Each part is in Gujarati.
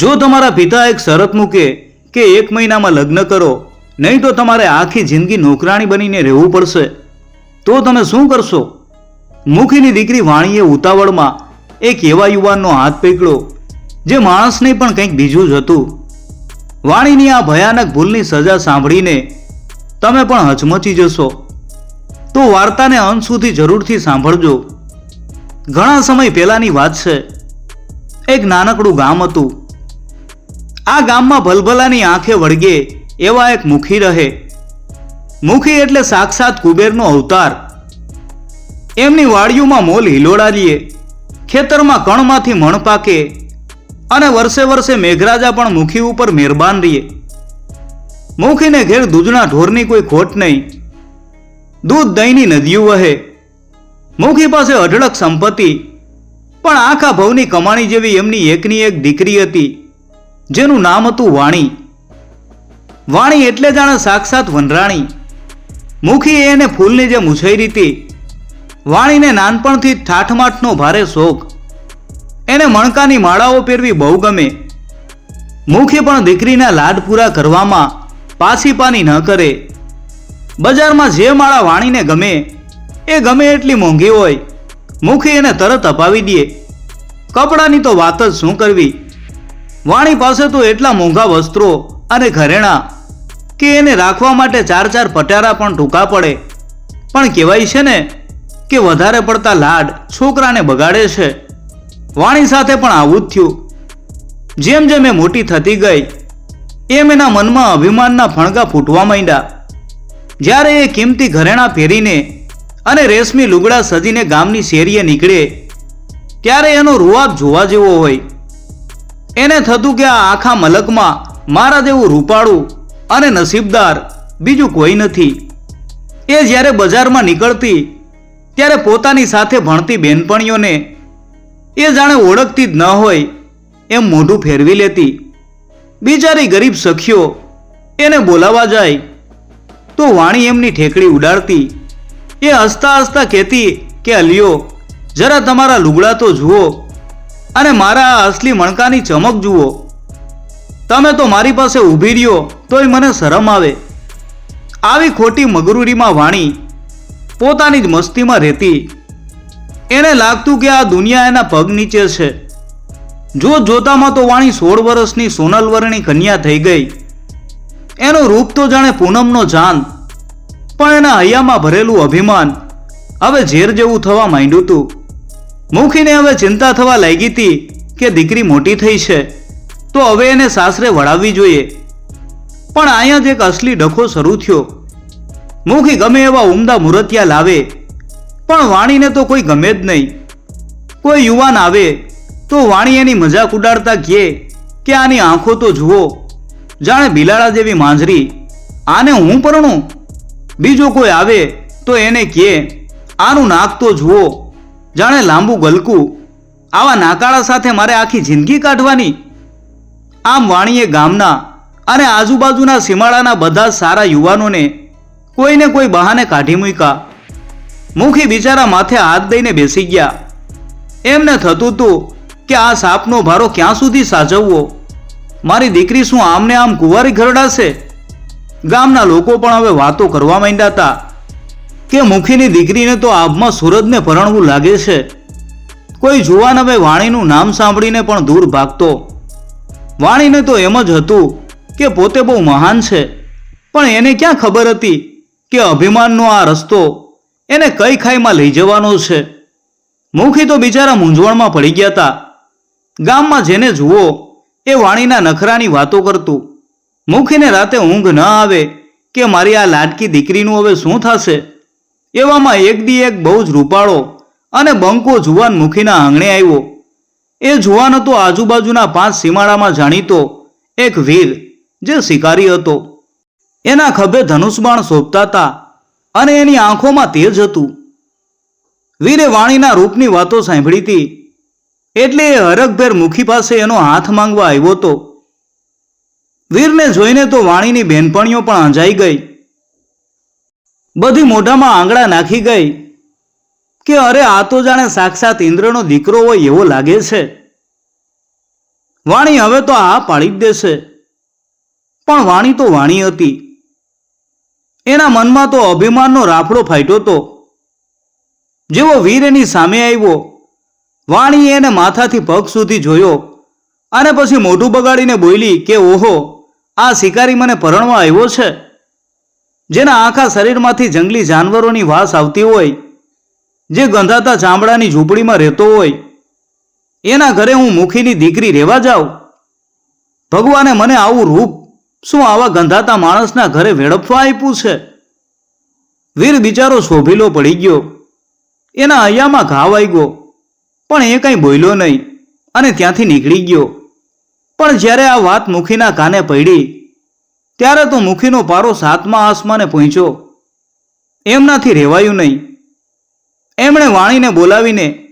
જો તમારા પિતા એક શરત મૂકે કે એક મહિનામાં લગ્ન કરો, નહીં તો તમારે આખી જિંદગી નોકરાણી બનીને રહેવું પડશે. તો તમે શું કરશો? મુખીની દીકરી વાણીએ ઉતાવળમાં એક એવા યુવાનનો હાથ પકડ્યો, જે માણસને પણ કંઈક બીજું જ હતું. વાણીની આ ભયાનક ભૂલની સજા સાંભળીને તમે પણ હચમચી જશો. તો વાર્તાને અંત સુધી જરૂરથી સાંભળજો. ઘણા સમય પહેલાની વાત છે. એક નાનકડું ગામ હતું. આ ગામમાં ભલભલાની આંખે વળગે એવા એક મુખી રહે. મુખી એટલે સાક્ષાત કુબેરનો અવતાર. એમની વાડીઓમાં મોલ હિલોડાલીએ ખેતરમાં કણમાંથી મણ પાકે અને વર્ષે વર્ષે મેઘરાજા પણ મુખી ઉપર મહેરબાન રહીએ મુખીને ઘેર દૂધના ઢોરની કોઈ ખોટ નહીં. દૂધ દહીંની નદીઓ વહે. મુખી પાસે અઢળક સંપત્તિ. પણ આખા ભવની કમાણી જેવી એમની એકની એક દીકરી હતી. જેનું નામ હતું વાણી. વાણી એટલે જાણે સાક્ષાત વનરાણી. મુખી એને ફૂલની જેમ ઉછેરી હતી. વાણીને નાનપણથી ઠાઠમાઠનો ભારે શોખ. એને મણકાની માળાઓ પહેરવી બહુ ગમે. મુખી પણ દીકરીના લાડ પૂરા કરવામાં પાછી પાની ન કરે. બજારમાં જે માળા વાણીને ગમે, એ ગમે એટલી મોંઘી હોય. મુખી એને તરત અપાવી દે. કપડાની તો વાત જ શું કરવી? વાણી પાસે તો એટલા મોંઘા વસ્ત્રો અને ઘરેણાં કે એને રાખવા માટે ચાર ચાર પટારા પણ ટૂંકા પડે. પણ કહેવાય છે ને કે વધારે પડતા લાડ છોકરાને બગાડે છે. વાણી સાથે પણ આવું જ થયું. જેમ જેમ એ મોટી થતી ગઈ, એમ એના મનમાં અભિમાનના ફણગા ફૂટવા માંડ્યા. જ્યારે એ કિંમતી ઘરેણાં પહેરીને અને રેશમી લુગડા સજીને ગામની શેરીએ નીકળે, ત્યારે એનો રૂઆબ જોવા જેવો હોય. એને થતું કે આ આખા મલકમાં મારા જેવું રૂપાળું અને નસીબદાર બીજું કોઈ નથી. એ જ્યારે બજારમાં નીકળતી, ત્યારે પોતાની સાથે ભણતી બેનપણીઓને એ જાણે ઓળખતી જ ન હોય એમ મોઢું ફેરવી લેતી. બિચારી ગરીબ સખીઓ એને બોલાવા જાય, તો વાણી એમની ઠેકડી ઉડાડતી. એ હસતા હસતા કહેતી કે, અલિયો, જરા તમારા લુગડા તો જુઓ અને મારા અસલી મણકાની ચમક જુઓ. તમે તો મારી પાસે ઊભી રહ્યો, તોય મને શરમ આવે. આવી ખોટી મગરૂરીમાં વાણી પોતાની જ મસ્તીમાં રહેતી. એને લાગતું કે આ દુનિયા એના પગ નીચે છે. જો જોતામાં તો વાણી સોળ વર્ષની સોનલવર્ણી કન્યા થઈ ગઈ. એનું રૂપ તો જાણે પૂનમનો જાન પણ એના હૈયામાં ભરેલું અભિમાન હવે ઝેર જેવું થવા માંડ્યું હતું મુખીને હવે ચિંતા થવા લાગી હતી કે દીકરી મોટી થઈ છે, તો હવે એને સાસરે વળાવવી જોઈએ. પણ અહીંયા જ એક અસલી ડખો શરૂ થયો. મુખી ગમે એવા ઉમદા મુરતિયા લાવે, પણ વાણીને તો કોઈ ગમે જ નહીં. કોઈ યુવાન આવે, તો વાણી એની મજાક ઉડાડતા કહે કે આની આંખો તો જુઓ, જાણે બિલાડા જેવી માંજરી. આને હું પરણું? બીજો કોઈ આવે, તો એને કહે, આનું નાક તો જુઓ. જાણે લાંબુ ગલકું આવા નાકાળા સાથે મારે આખી જિંદગી કાઢવાની? આમ વાણીએ ગામના અને આજુબાજુના સીમાડાના બધા સારા યુવાનોને કોઈને કોઈ બહાને કાઢી મૂક્યા. મુખી બિચારા માથે હાથ દઈને બેસી ગયા. એમને થતું હતું કે આ સાપનો ભારો ક્યાં સુધી સાચવવો? મારી દીકરી શું આમને આમ કુંવારી ઘરડાશે? ગામના લોકો પણ હવે વાતો કરવા માંડ્યા હતા. કે મુખીની દીકરીને તો આભમાં સુરજને પરણવું લાગે છે. કોઈ જુવાન હવે વાણીનું નામ સાંભળીને પણ દૂર ભાગતો. વાણીને તો એમ જ હતું કે પોતે બહુ મહાન છે. પણ એને ક્યાં ખબર હતી કે અભિમાનનો આ રસ્તો એને કઈ ખાઈમાં લઈ જવાનો છે? મુખી તો બિચારા મૂંઝવણમાં પડી ગયા હતા ગામમાં જેને જુઓ એ વાણીના નખરાની વાતો કરતું. મુખીને રાતે ઊંઘ ન આવે કે મારી આ લાડકી દીકરીનું હવે શું થશે? એવામાં એક દી એક બહુ જ રૂપાળો અને બંકો જુવાન મુખીના આંગણે આવ્યો. એ જુવાન હતો આજુબાજુના પાંચ સીમાડામાં જાણીતો એક વીર જે શિકારી હતો. એના ખભે ધનુષબાણ શોભતા હતા અને એની આંખોમાં તેજ હતું. વીરે વાણીના રૂપની વાતો સાંભળી હતી એટલે એ હરકભેર મુખી પાસે એનો હાથ માંગવા આવ્યો હતો વીરને જોઈને તો વાણીની બેનપણીઓ પણ અંજાઈ ગઈ. બધી મોઢામાં આંગળા નાખી ગઈ કે અરે આ તો જાણે સાક્ષાત ઇન્દ્રનો દીકરો હોય એવો લાગે છે. વાણી હવે તો આ પાડી જ દેશે. પણ વાણી તો વાણી હતી. એના મનમાં તો અભિમાનનો રાફડો ફાટ્યો તો જેવો વીર એની સામે આવ્યો, વાણીએ એને માથાથી પગ સુધી જોયો અને પછી મોઢું બગાડીને બોલી કે ઓહો, આ શિકારી મને પરણવા આવ્યો છે. જેના આખા શરીરમાંથી જંગલી જાનવરોની વાસ આવતી હોય, જે ગંધાતા ચામડાની ઝૂંપડીમાં રહેતો હોય, એના ઘરે હું મુખીની દીકરી રહેવા જાઉં? ભગવાને મને આવું રૂપ શું આવા ગંધાતા માણસના ઘરે વેડફવા આપ્યું છે? વીર બિચારો શોભીલો પડી ગયો. એના હૈયામાં ઘા વાગ્યો પણ એ કંઈ બોલ્યો નહીં અને ત્યાંથી નીકળી ગયો. પણ જ્યારે આ વાત મુખીના કાને પડી ત્યારે તો મુખીનો પારો સાતમા આસમાને પહોંચ્યો. એમનાથી રહેવાયું નહીં. એમણે વાણીને બોલાવીને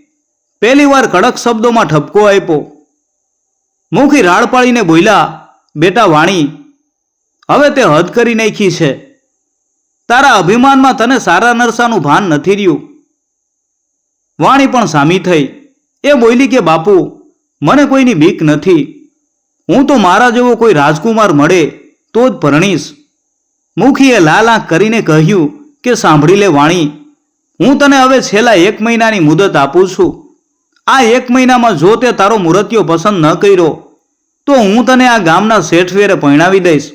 પહેલી વાર કડક શબ્દોમાં ઠપકો આપ્યો. મુખી રાડ પાડીને બોલ્યા, બેટા વાણી, હવે તે હદ કરી નાખી છે. તારા અભિમાનમાં તને સારા નરસાનું ભાન નથી રહ્યું. વાણી પણ સામી થઈ. એ બોલી કે, બાપુ, મને કોઈની બીક નથી. હું તો મારા જેવો કોઈ રાજકુમાર મળે તો જ પરણીશ મુખીએ લાલ કરીને કહ્યું કે સાંભળી લે વાણી. હું તને હવે છેલ્લા એક મહિનાની મુદત આપું છું. આ એક મહિનામાં જો તે તારો મૂર્તિઓ પસંદ ન કર્યો, તો હું તને આ ગામના શેઠવેરે પરણાવી દઈશ.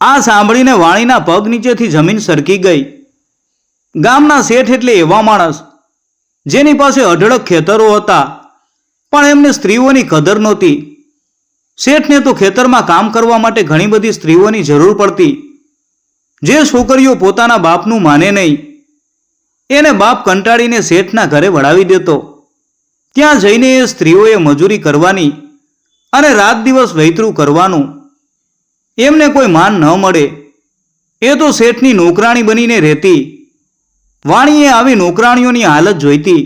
આ સાંભળીને વાણીના પગ નીચેથી જમીન સરકી ગઈ. ગામના શેઠ એટલે એવા માણસ, જેની પાસે અઢળક ખેતરો હતા, પણ એમને સ્ત્રીઓની કદર નહોતી. શેઠને તો ખેતરમાં કામ કરવા માટે ઘણી બધી સ્ત્રીઓની જરૂર પડતી. જે છોકરીઓ પોતાના બાપનું માને નહીં, એને બાપ કંટાળીને શેઠના ઘરે વળાવી દેતો. ત્યાં જઈને એ સ્ત્રીઓએ મજૂરી કરવાની અને રાત દિવસ વૈતરું કરવાનું. એમને કોઈ માન ન મળે. એ તો શેઠની નોકરાણી બનીને રહેતી. વાણીએ આવી નોકરાણીઓની હાલત જોઈતી.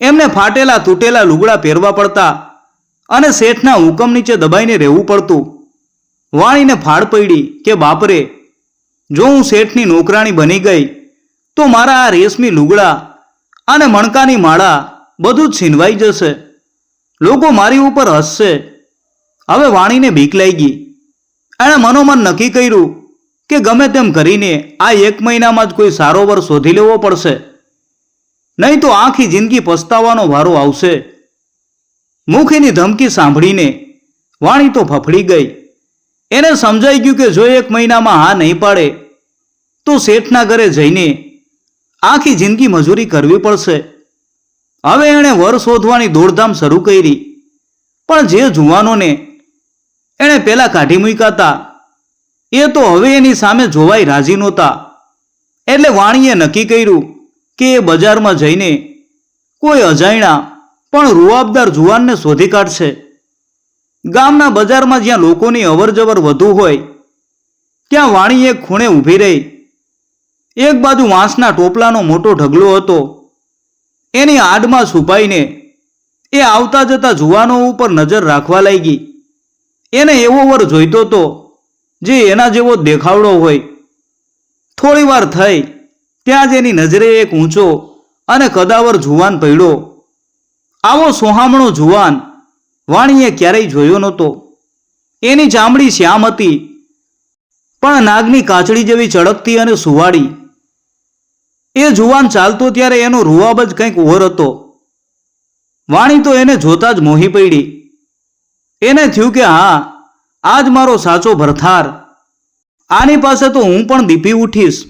એમને ફાટેલા તૂટેલા લુગડા પહેરવા પડતા. અને શેઠના હુકમ નીચે દબાઈને રહેવું પડતું. વાણીને ફાળ પડી કે, બાપરે, જો હું શેઠની નોકરાણી બની ગઈ, તો મારા આ રેશમી લુગડા અને મણકાની માળા બધું છીનવાઈ જશે. લોકો મારી ઉપર હસશે. હવે વાણીને બીક લાગી. એણે મનોમન નક્કી કર્યું કે ગમે તેમ કરીને આ એક મહિનામાં જ કોઈ સારો વર શોધી લેવો પડશે. નહીં તો આખી જિંદગી પસ્તાવાનો વારો આવશે. મુખીની ધમકી સાંભળીને વાણી તો ફફડી ગઈ. એને સમજાઈ ગયું કે જો એક મહિનામાં હા નહીં પાડે, તો શેઠના ઘરે જઈને આખી જિંદગી મજૂરી કરવી પડશે. હવે એણે વર શોધવાની દોડધામ શરૂ કરી. પણ જે જુવાનોને એણે પહેલાં કાઢી મૂક્યા હતા એ તો હવે એની સામે જોવાઈ રાજી નહોતા. એટલે વાણીએ નક્કી કર્યું કે એ બજારમાં જઈને કોઈ અજાણ્યા પણ રૂઆબદાર જુવાનને શોધી કાઢશે. ગામના બજારમાં જ્યાં લોકોની અવરજવર વધુ હોય, ત્યાં વાણી એક ખૂણે ઊભી રહી. એક બાજુ વાંસના ટોપલાનો મોટો ઢગલો હતો. એની આડમાં છુપાઈને એ આવતા જતા જુવાનો ઉપર નજર રાખવા લાગી. એને એવો વર જોઈતો તો, જે એના જેવો દેખાવડો હોય. થોડી વાર થઈ, ત્યાં જ એની નજરે એક ઊંચો અને કદાવર જુવાન પડ્યો આવો સોહામણો જુવાન, વાણીએ ક્યારેય જોયો નહોતો. એની ચામડી શ્યામ હતી, પણ નાગની કાચડી જેવી ચળકતી અને સુવાડી એ જુવાન ચાલતો ત્યારે એનો રૂવાબ જ કંઈક ઓર હતો. વાણી તો એને જોતા જ મોહી પડી. એને થયું કે હા, આજ મારો સાચો ભરથાર. આની પાસે તો હું પણ દીપી ઉઠીશ.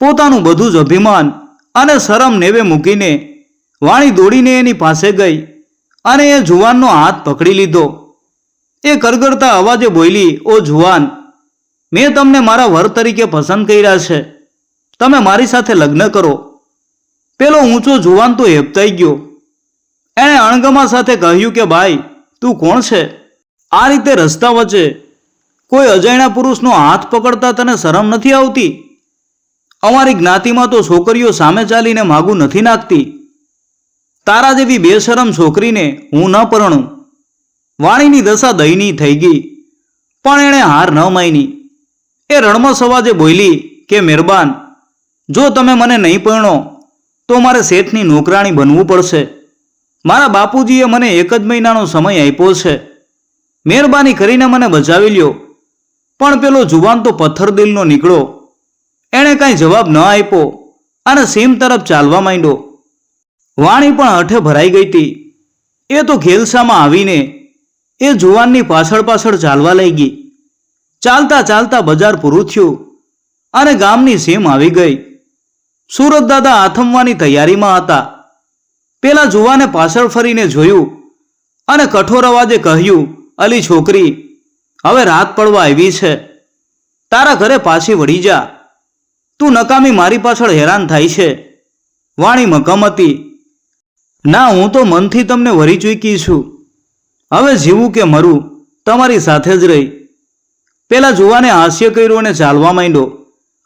પોતાનું બધું જ અભિમાન અને શરમ નેવે મૂકીને વાણી દોડીને એની પાસે ગઈ અને એ જુવાનનો હાથ પકડી લીધો. એ કરગરતા અવાજે બોલી, ઓ જુવાન, મેં તમને મારા વર તરીકે પસંદ કર્યા છે. તમે મારી સાથે લગ્ન કરો. પેલો ઊંચો જુવાન તો હેપતાઈ ગયો. એણે અણગમા સાથે કહ્યું કે, ભાઈ, તું કોણ છે? આ રીતે રસ્તા વચ્ચે કોઈ અજાણ્યા પુરુષનો હાથ પકડતા તને શરમ નથી આવતી? અમારી જ્ઞાતિમાં તો છોકરીઓ સામે ચાલીને માગું નથી નાખતી. તારા જેવી બેશરમ છોકરીને હું ન પરણું. વાણીની દશા દયની થઈ ગઈ, પણ એણે હાર ન માની. એ રણમસ અવાજે બોલી, કે મહેરબાન, જો તમે મને નહીં પરણો, તો મારે શેઠની નોકરાણી બનવું પડશે. મારા બાપુજીએ મને એક જ મહિનાનો સમય આપ્યો છે. મહેરબાની કરીને મને બચાવી લ્યો. પણ પેલો જુવાન તો પથ્થર દિલનો નીકળો એણે કાંઈ જવાબ ન આપ્યો અને સીમ તરફ ચાલવા માંડ્યો. વાણી પણ હઠે ભરાઈ ગઈ હતી. એ તો ઘેલસામાં આવીને એ જુવાનની પાછળ પાછળ ચાલવા લાગી ચાલતા ચાલતા બજાર પૂરું થયું અને ગામની સીમ આવી ગઈ. સુરત દાદા આથમવાની તૈયારીમાં હતા. પેલા જુવાને પાછળ ફરીને જોયું અને કઠોર અવાજે કહ્યું, અલી છોકરી, હવે રાત પડવા આવી છે. તારા ઘરે પાછી વળી જા. તું નકામી મારી પાછળ હેરાન થાય છે. વાણી મકમ હતી. ના, હું તો મનથી તમને વરી ચૂકી છું. હવે જીવું કે મરું, તમારી સાથે જ રહી. પેલા જુવાને હાસ્ય કર્યું અને ચાલવા માંડ્યો.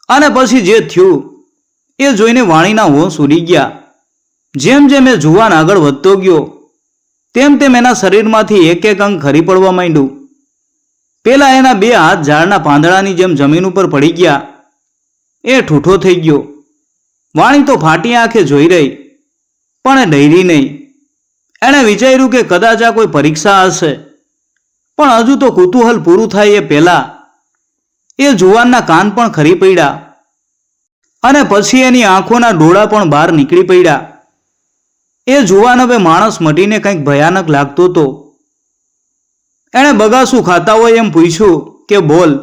અને પછી જે થયું, એ જોઈને વાણીના હોશ ઉડી ગયા. જેમ જેમ એ જુવાન આગળ વધતો ગયો, તેમ તેમ એના શરીરમાંથી એક એક અંગ ખરી પડવા માંડ્યું. પેલા એના બે હાથ ઝાડના પાંદડાની જેમ જમીન ઉપર પડી ગયા. એ ઠૂઠો થઈ ગયો. વાણી તો ફાટી આંખે જોઈ રહી. પણ ડરી નહીં. એણે વિચાર્યું કે કદાચ આ કોઈ પરીક્ષા હશે. પણ હજુ તો કુતૂહલ પૂરું થાય એ પહેલા. એ જુવાનના કાન પણ ખરી પડ્યા. અને પછી એની આંખોના ડોળા પણ બહાર નીકળી પડ્યા. એ જુવાન હવે માણસ મટીને કંઈક ભયાનક લાગતો હતો. એણે બગાસું ખાતા હોય એમ પૂછ્યું કે બોલ,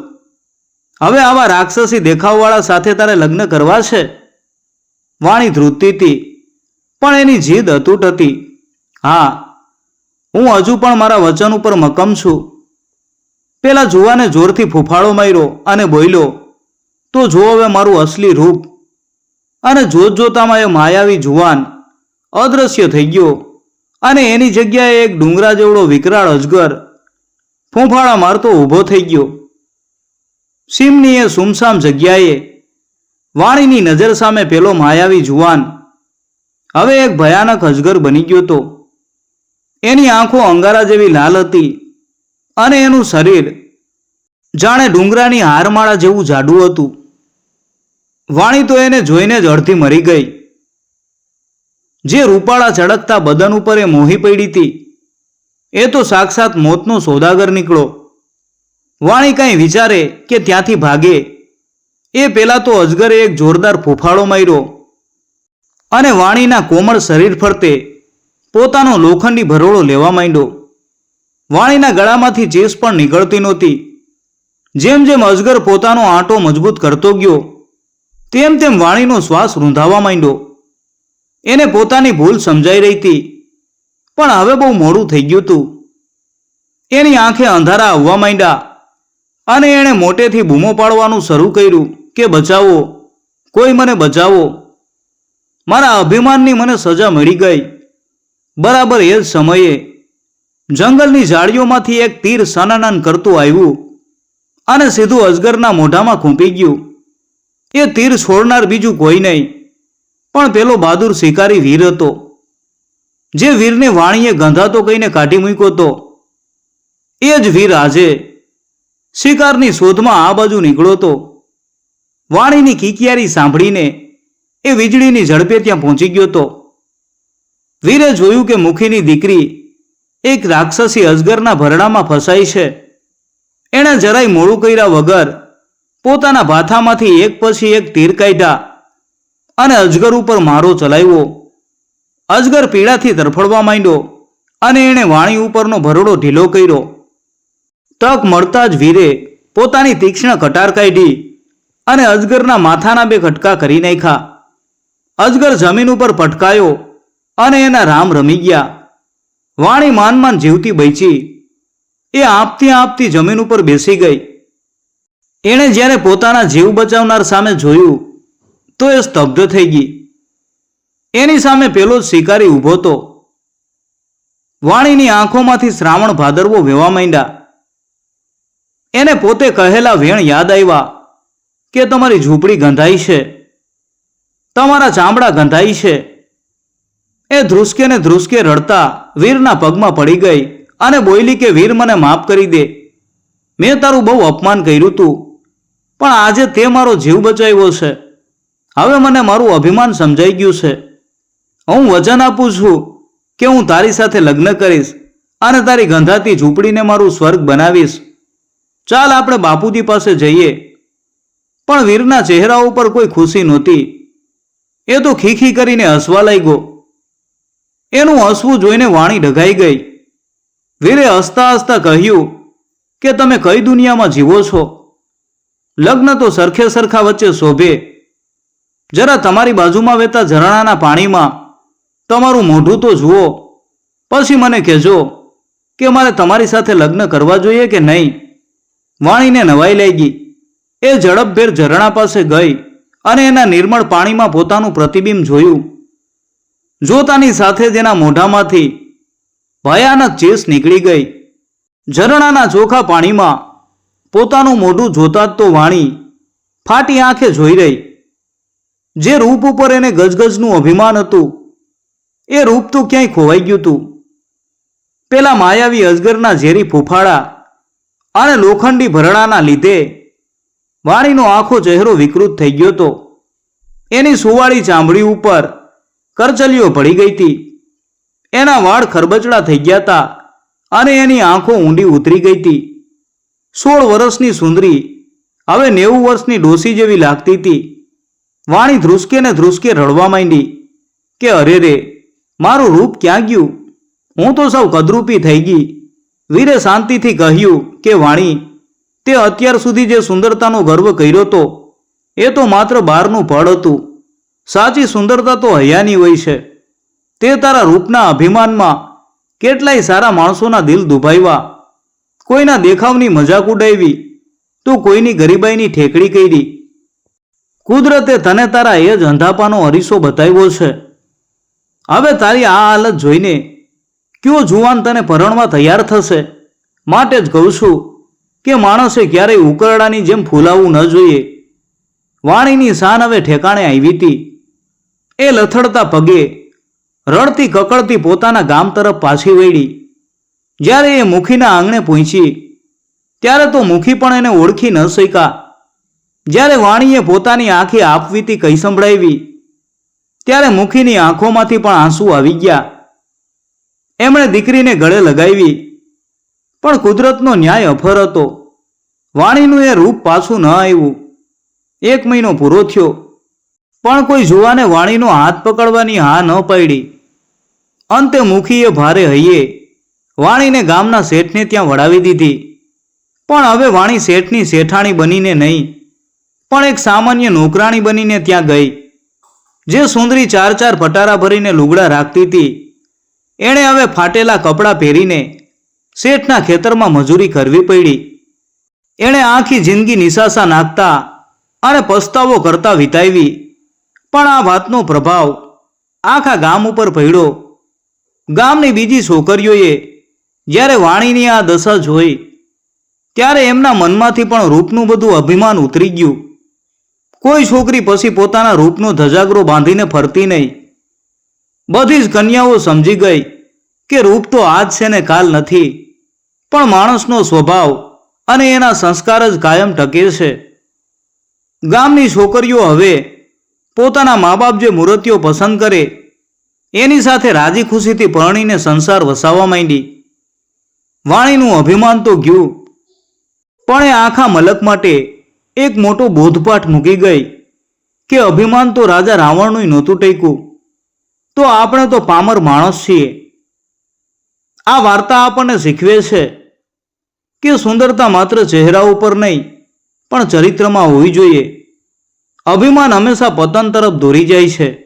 હવે આવા રાક્ષસી દેખાવવાળા સાથે તારે લગ્ન કરવા છે? વાણી ધ્રુજતી હતી. પણ એની જીદ અતૂટ હતી. હા, હું હજુ પણ મારા વચન ઉપર મકમ છું. પેલા જુવાને જોરથી ફૂફાળો માર્યો અને બોલ્યો, તો જો હવે મારું અસલી રૂપ. અને જોત જોતામાં એ માયાવી જુવાન અદ્રશ્ય થઈ ગયો અને એની જગ્યાએ એક ડુંગરા જેવડો વિકરાળ અજગર ફૂંફાળા મારતો ઊભો થઈ ગયો. સિમની એ સુમસામ જગ્યાએ વાણીની નજર સામે પેલો માયાવી જુવાન હવે એક ભયાનક અજગર બની ગયો હતો એની આંખો અંગારા જેવી લાલ હતી અને એનું શરીર જાણે ડુંગરાની હારમાળા જેવું જાડું હતું. વાણી તો એને જોઈને જ અડધી મરી ગઈ. જે રૂપાળા ચડકતા બદન ઉપર એ મોહી પડી હતી. એ તો સાક્ષાત મોતનો સોદાગર નીકળો. વાણી કાંઈ વિચારે કે ત્યાંથી ભાગે. એ પેલા તો અજગરે એક જોરદાર ફૂફાળો માર્યો. અને વાણીના કોમળ શરીર ફરતે પોતાનો લોખંડી ભરોળો લેવા માંડ્યો. વાણીના ગળામાંથી ચેસ પણ નીકળતી નહોતી. જેમ જેમ અજગર પોતાનો આંટો મજબૂત કરતો ગયો, તેમ તેમ વાણીનો શ્વાસ રૂંધાવા માંડ્યો. એને પોતાની ભૂલ સમજાઈ રહી હતી પણ હવે બહુ મોડું થઈ ગયું હતું એની આંખે અંધારા આવવા માંડ્યા અને એણે મોટેથી બૂમો પાડવાનું શરૂ કર્યું કે, બચાવો, કોઈ મને બચાવો. મારા અભિમાનની મને સજા મળી ગઈ. બરાબર એ જ સમયે જંગલની ઝાડીઓમાંથી એક તીર સનાનન કરતું આવ્યું અને સીધું અજગરના મોઢામાં ખૂંપી ગયું. એ તીર છોડનાર બીજું કોઈ નહીં, પણ પેલો બહાદુર શિકારી વીર હતો, જે વીરને વાણીએ ગંધાતો કહીને કાઢી મૂક્યો હતો. એ જ વીર આજે શિકારની શોધમાં આ બાજુ નીકળ્યો તો વાણીની કિકિયારી સાંભળીને એ વીજળીની ઝડપે ત્યાં પહોંચી ગયો હતો વીરે જોયું કે મુખીની દીકરી એક રાક્ષસી અજગરના ભરણામાં ફસાઈ છે. એણે જરાય મોડું કર્યા વગર પોતાના ભાથામાંથી એક પછી એક તીર કાઢ્યા અને અજગર ઉપર મારો ચલાવ્યો. અજગર પીડાથી તરફડવા માંડ્યો અને એણે વાણી ઉપરનો ભરડો ઢીલો કર્યો. તક મળતા જ વીરે પોતાની તીક્ષ્ણ કટાર કાઢી અને અજગરના માથાના બે ખટકા કરી નાખ્યા. અજગર જમીન ઉપર પટકાયો અને એના રામ રમી ગયા. વાણી માન માન જીવતી બચી એ આપતી આપતી જમીન ઉપર બેસી ગઈ. એણે જ્યારે પોતાના જીવ બચાવનાર સામે જોયું, તો એ સ્તબ્ધ થઈ ગઈ. એની સામે પેલો જ શિકારી ઊભો હતો. વાણીની આંખોમાંથી શ્રાવણ ભાદરવો વેવા માંડ્યા. એને પોતે કહેલા વેણ યાદ આવ્યા કે તમારી ઝૂંપડી ગંધાઈ છે. તમારા ચામડા ગંધાઈ છે. એ ધ્રુસકે ને ધ્રુસકે રડતા વીરના પગમાં પડી ગઈ અને બોયલી કે, વીર, મને માફ કરી દે. મેં તારું બહુ અપમાન કર્યું તું, પણ આજે તે મારો જીવ બચાવ્યો છે. હવે મને મારું અભિમાન સમજાઈ ગયું છે. હું વચન આપું છું કે હું તારી સાથે લગ્ન કરીશ અને તારી ગંધાતી ઝૂંપડીને મારું સ્વર્ગ બનાવીશ. ચાલ, આપણે બાપુજી પાસે જઈએ. પણ વીરના ચહેરા ઉપર કોઈ ખુશી નહોતી. એ તો ખીખી કરીને હસવા લાગ્યો. એનું હસવું જોઈને વાણી ઢગાઈ ગઈ. વીરે હસતા હસતા કહ્યું કે તમે કઈ દુનિયામાં જીવો છો? લગ્ન તો સરખે સરખા વચ્ચે શોભે. જરા તમારી બાજુમાં વહેતા ઝરણાના પાણીમાં તમારું મોઢું તો જુઓ. પછી મને કહેજો કે મારે તમારી સાથે લગ્ન કરવા જોઈએ કે નહીં? વાણીને નવાઈ લાગી. એ ઝડપભેર ઝરણા પાસે ગઈ. અને એના નિર્મળ પાણીમાં પોતાનું પ્રતિબિંબ જોયું. જોતાની સાથે એના મોઢામાંથી ભયાનક ચેસ નીકળી ગઈ. ઝરણાના ચોખા પાણીમાં પોતાનું મોઢું જોતા જ તો વાણી ફાટી આંખે જોઈ રહી. જે રૂપ ઉપર એને ગજગજનું અભિમાન હતું, એ રૂપ તો ક્યાંય ખોવાઈ ગયું હતું પેલા માયાવી અજગરના ઝેરી ફૂફાળા અને લોખંડી ભરણાના લીધે વાણીનો આખો ચહેરો વિકૃત થઈ ગયો હતો. એની સુવાળી ચામડી ઉપર કરચલીઓ પડી ગઈ હતી. એના વાળ ખરબચડા થઈ ગયા હતા અને એની આંખો ઊંડી ઉતરી ગઈ હતી. સોળ વર્ષની સુંદરી હવે નેવું વર્ષની ડોસી જેવી લાગતી હતી. વાણી ધ્રુસકે ને ધ્રુસકે રડવા માંડી કે, અરે રે, મારું રૂપ ક્યાં ગયું? હું તો સૌ કદરૂપી થઈ ગઈ. વીરે શાંતિથી કહ્યું કે, વાણી તે અત્યાર સુધી જે સુંદરતાનો ગર્વ કર્યો તો, એ તો માત્ર બહારનું ફળ હતું. સાચી સુંદરતા તો હૈયાની હોય છે. તે તારા રૂપના અભિમાનમાં કેટલાય સારા માણસોના દિલ દુભાવ્યા. કોઈના દેખાવની મજાક ઉડાવી, તું કોઈની ગરીબાઈની ઠેકડી કરી. કુદરતે તને તારા એ જ અંધાપાનો અરીસો બતાવ્યો છે. હવે તારી આ હાલત જોઈને કયો જુવાન તને પરણવા તૈયાર થશે? માટે જ કહું છું કે માણસે ક્યારેય ઉકરડાની જેમ ફૂલાવવું ન જોઈએ. વાણીની શાન હવે ઠેકાણે આવી હતી. એ લથડતા પગે રડતી કકડતી પોતાના ગામ તરફ પાછી વળી. જ્યારે એ મુખીના આંગણે પહોંચી ત્યારે તો મુખી પણ એને ઓળખી ન શક્યા. જ્યારે વાણીએ પોતાની આંખે આપવીતી કહી સંભળાવી, ત્યારે મુખીની આંખોમાંથી પણ આંસુ આવી ગયા. એમણે દીકરીને ગળે લગાવી પણ કુદરતનો ન્યાય અફર હતો. વાણીનું એ રૂપ પાછું ન આવ્યું. એક મહિનો પૂરો થયો. પણ કોઈ જુવાને વાણીનો હાથ પકડવાની હા ન પડી. અંતે મુખીએ ભારે હૈયે. વાણીને ગામના શેઠને ત્યાં વળાવી દીધી. પણ હવે વાણી શેઠની શેઠાણી બનીને નહીં. પણ એક સામાન્ય નોકરાણી બનીને ત્યાં ગઈ. જે સુંદરી ચાર ચાર ફટારા ભરીને લુગડા રાખતી હતી. એણે હવે ફાટેલા કપડાં પહેરીને શેઠના ખેતરમાં મજૂરી કરવી પડી. એણે આખી જિંદગી નિશાસા નાખતા અને પસ્તાવો કરતા વિતાવી. પણ આ વાતનો પ્રભાવ આખા ગામ ઉપર પડ્યો. ગામની બીજી છોકરીઓએ જ્યારે વાણીની આ દશા જોઈ, ત્યારે એમના મનમાંથી પણ રૂપનું બધું અભિમાન ઉતરી ગયું. કોઈ છોકરી પછી પોતાના રૂપનો ધજાગરો બાંધીને ફરતી નહીં. બધી જ કન્યાઓ સમજી ગઈ કે રૂપ તો આજ છે ને કાલ નથી. પણ માણસનો સ્વભાવ અને એના સંસ્કાર જ કાયમ ટકે છે. ગામની છોકરીઓ હવે પોતાના મા બાપ જે મૂર્તિઓ પસંદ કરે, એની સાથે રાજી ખુશીથી પરણીને સંસાર વસાવવા માંડી. વાણીનું અભિમાન તો ગયું, પણ એ આખા મલક માટે એક મોટો બોધપાઠ મૂકી ગઈ કે અભિમાન તો રાજા રાવણનું નહોતું ટેક્યું. તો આપણે તો પામર માણસ છીએ. આ વાર્તા આપણને શીખવે છે કે સુંદરતા માત્ર ચહેરા ઉપર નહીં, પણ ચરિત્રમાં હોવી જોઈએ. અભિમાન હંમેશા પતન તરફ દોરી જાય છે.